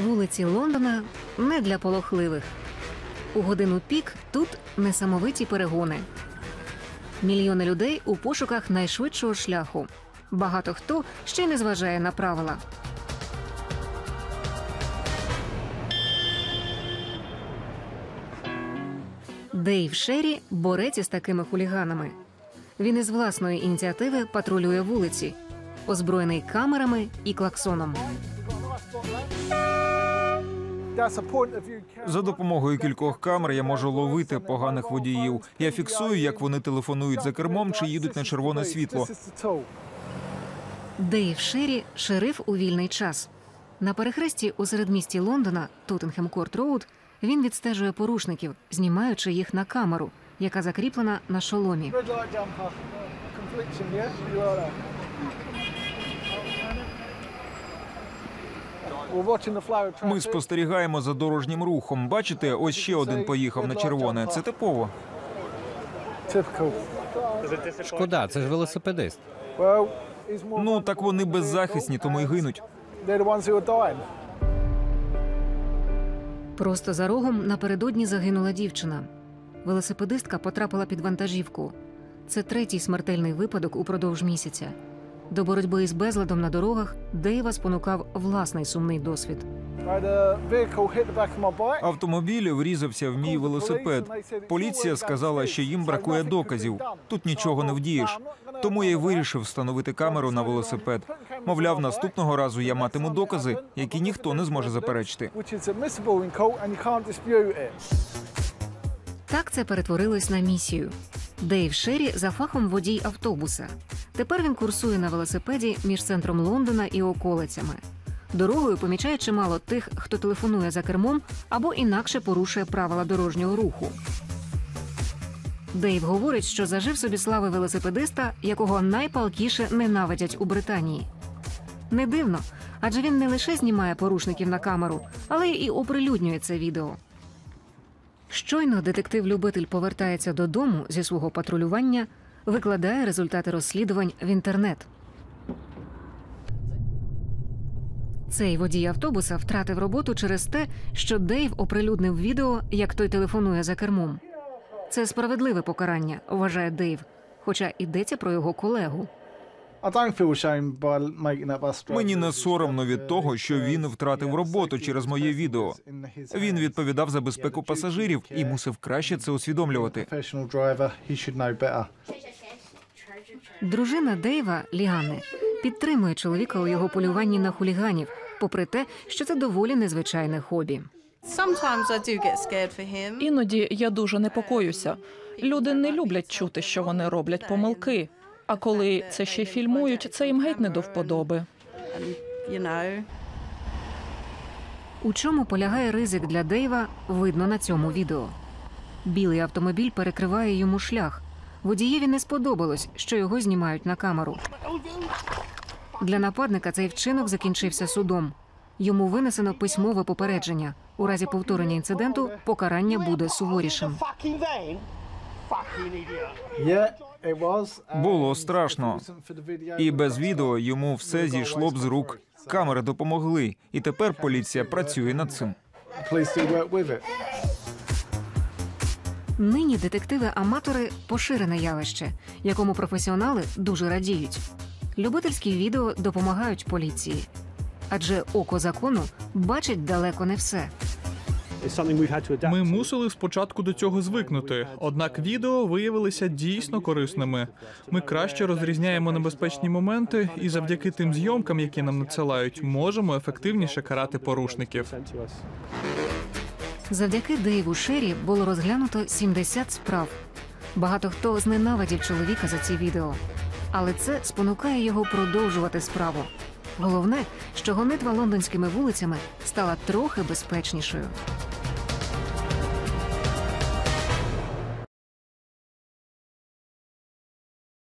Вулиці Лондона не для полохливих. У годину пік тут несамовиті перегони. Мільйони людей у пошуках найшвидшого шляху. Багато хто ще не зважає на правила. Дейв Шері борець із такими хуліганами. Він із власної ініціативи патрулює вулиці, озброєний камерами і клаксоном. За допомогою кількох камер я можу ловити поганих водіїв. Я фіксую, як вони телефонують за кермом чи їдуть на червоне світло. Дейв Шері шериф у вільний час. На перехресті у середмісті Лондона, Тоттенхем Корт Роуд, він відстежує порушників, знімаючи їх на камеру, яка закріплена на шоломі. Ми спостерігаємо за дорожнім рухом. Бачите, ось ще один поїхав на червоне. Це типово. Шкода, це ж велосипедист. Ну так вони беззахисні, тому й гинуть. Просто за рогом напередодні загинула дівчина. Велосипедистка потрапила під вантажівку. Це третій смертельний випадок упродовж місяця. До боротьби із безладом на дорогах Дейва спонукав власний сумний досвід. Автомобіль врізався в мій велосипед. Поліція сказала, що їм бракує доказів. Тут нічого не вдієш. Тому я й вирішив встановити камеру на велосипед. Мовляв, наступного разу я матиму докази, які ніхто не зможе заперечити. Так це перетворилось на місію. Дейв Шері за фахом водій автобуса. Тепер він курсує на велосипеді між центром Лондона і околицями. Дорогою помічає чимало тих, хто телефонує за кермом або інакше порушує правила дорожнього руху. Дейв говорить, що зажив собі слави велосипедиста, якого найпалкіше ненавидять у Британії. Не дивно, адже він не лише знімає порушників на камеру, але й оприлюднює це відео. Щойно детектив-любитель повертається додому зі свого патрулювання, викладає результати розслідувань в інтернет. Цей водій автобуса втратив роботу через те, що Дейв оприлюднив відео, як той телефонує за кермом. Це справедливе покарання, вважає Дейв, хоча йдеться про його колегу. Мені не соромно від того, що він втратив роботу через моє відео. Він відповідав за безпеку пасажирів і мусив краще це усвідомлювати. Дружина Дейва Ліани підтримує чоловіка у його полюванні на хуліганів, попри те, що це доволі незвичайне хобі. Іноді я дуже непокоюся. Люди не люблять чути, що вони роблять помилки. А коли це ще й фільмують, це їм геть не до вподоби. У чому полягає ризик для Дейва, видно на цьому відео. Білий автомобіль перекриває йому шлях. Водієві не сподобалось, що його знімають на камеру. Для нападника цей вчинок закінчився судом. Йому винесено письмове попередження. У разі повторення інциденту покарання буде суворішим. Було страшно. І без відео йому все зійшло б з рук. Камери допомогли, і тепер поліція працює над цим. Нині детективи-аматори поширене явище, якому професіонали дуже радіють. Любительські відео допомагають поліції, адже око закону бачить далеко не все. Ми мусили спочатку до цього звикнути, однак відео виявилися дійсно корисними. Ми краще розрізняємо небезпечні моменти, і завдяки тим зйомкам, які нам надсилають, можемо ефективніше карати порушників. Завдяки Дейву Шері було розглянуто 70 справ. Багато хто зненавидів чоловіка за ці відео, але це спонукає його продовжувати справу. Головне, що гонитва лондонськими вулицями стала трохи безпечнішою.